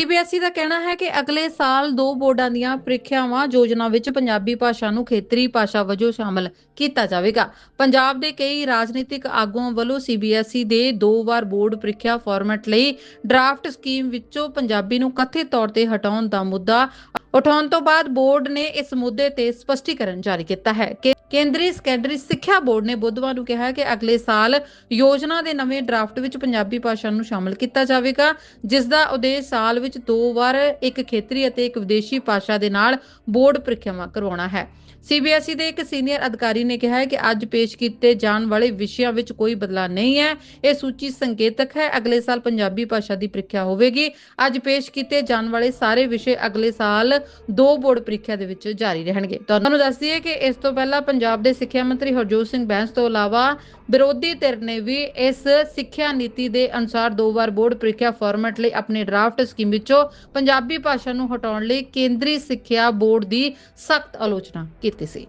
CBSE ਦਾ ਕਹਿਣਾ ਹੈ ਕਿ ਅਗਲੇ ਸਾਲ ਦੋ ਬੋਰਡਾਂ ਦੀਆਂ ਪ੍ਰੀਖਿਆਵਾਂ ਯੋਜਨਾ ਵਿੱਚ ਪੰਜਾਬੀ ਭਾਸ਼ਾ ਨੂੰ ਖੇਤਰੀ ਭਾਸ਼ਾ ਵਜੋਂ ਸ਼ਾਮਲ ਕੀਤਾ ਜਾਵੇਗਾ। ਪੰਜਾਬ ਦੇ ਕਈ ਰਾਜਨੀਤਿਕ ਆਗੂਆਂ ਵੱਲੋਂ ਸੀਬੀਐਸਈ ਦੇ ਦੋ ਵਾਰ ਬੋਰਡ ਪ੍ਰੀਖਿਆ ਫਾਰਮੈਟ ਲਈ ਡਰਾਫਟ ਸਕੀਮ ਵਿੱਚੋਂ ਪੰਜਾਬੀ ਨੂੰ ਕਥਿਤ ਤੌਰ ਤੇ ਹਟਾਉਣ ਦਾ ਮੁੱਦਾ ਉਠਾਉਣ ਤੋਂ ਬਾਅਦ ਬੋਰਡ ਨੇ ਇਸ ਮੁੱਦੇ ਤੇ ਸਪਸ਼ਟੀਕਰਨ ਜਾਰੀ ਕੀਤਾ ਹੈ ਕਿ ਕੇਂਦਰੀ ਸੈਕੰਡਰੀ ਸਿੱਖਿਆ ਬੋਰਡ ਨੇ ਬੁੱਧਵਾਰ ਨੂੰ ਕਿਹਾ ਕਿ ਅਗਲੇ ਸਾਲ ਯੋਜਨਾ ਦੇ ਨਵੇਂ ਡਰਾਫਟ ਵਿੱਚ ਪੰਜਾਬੀ ਭਾਸ਼ਾ ਨੂੰ ਸ਼ਾਮਲ ਕੀਤਾ ਜਾਵੇਗਾ, ਜਿਸ ਦਾ ਉਦੇਸ਼ ਸਾਲ ਵਿੱਚ ਦੋ ਵਾਰ ਇੱਕ ਖੇਤਰੀ ਅਤੇ ਇੱਕ ਵਿਦੇਸ਼ੀ ਭਾਸ਼ਾ ਦੇ ਨਾਲ ਬੋਰਡ ਪ੍ਰੀਖਿਆਵਾਂ ਕਰਵਾਉਣਾ ਹੈ। ਸੀਬੀਐਸਈ ਦੇ ਇੱਕ ਸੀਨੀਅਰ ਅਧਿਕਾਰੀ ਨੇ ਕਿਹਾ ਹੈ ਕਿ ਅੱਜ ਪੇਸ਼ ਕੀਤੇ ਜਾਣ ਵਾਲੇ ਵਿਸ਼ਿਆਂ ਵਿੱਚ ਕੋਈ ਬਦਲਾਅ ਨਹੀਂ ਹੈ। ਇਹ ਸੂਚੀ ਸੰਕੇਤਕ ਹੈ। ਅਗਲੇ ਸਾਲ ਪੰਜਾਬੀ ਭਾਸ਼ਾ ਦੀ ਪ੍ਰੀਖਿਆ ਹੋਵੇਗੀ। ਅੱਜ ਪੇਸ਼ ਕੀਤੇ ਜਾਣ ਵਾਲੇ ਸਾਰੇ ਵਿਸ਼ੇ ਅਗਲੇ ਸਾਲ ਦੋ ਬੋਰਡ ਪ੍ਰੀਖਿਆ ਦੇ ਵਿੱਚ ਜਾਰੀ ਰਹਿਣਗੇ। ਤੁਹਾਨੂੰ ਦੱਸ ਦਈਏ ਕਿ ਇਸ ਤੋਂ ਪਹਿਲਾਂ ਪੰਜਾਬ ਦੇ ਸਿੱਖਿਆ ਮੰਤਰੀ ਹਰਜੋਤ ਸਿੰਘ ਬੈਂਸ ਤੋਂ ਇਲਾਵਾ ਵਿਰੋਧੀ ਧਿਰ ਨੇ ਵੀ ਇਸ ਸਿੱਖਿਆ ਨੀਤੀ ਦੇ ਅਨੁਸਾਰ ਦੋ ਵਾਰ ਬੋਰਡ ਪ੍ਰੀਖਿਆ ਫਾਰਮੈਟ ਲਈ ਆਪਣੇ ਡਰਾਫਟ ਸਕੀਮ ਵਿੱਚੋਂ ਪੰਜਾਬੀ ਭਾਸ਼ਾ ਨੂੰ ਹਟਾਉਣ ਲਈ ਕੇਂਦਰੀ ਸਿੱਖਿਆ ਬੋਰਡ ਦੀ ਸਖਤ ਆਲੋਚਨਾ ਕੀਤੀ ਸੀ।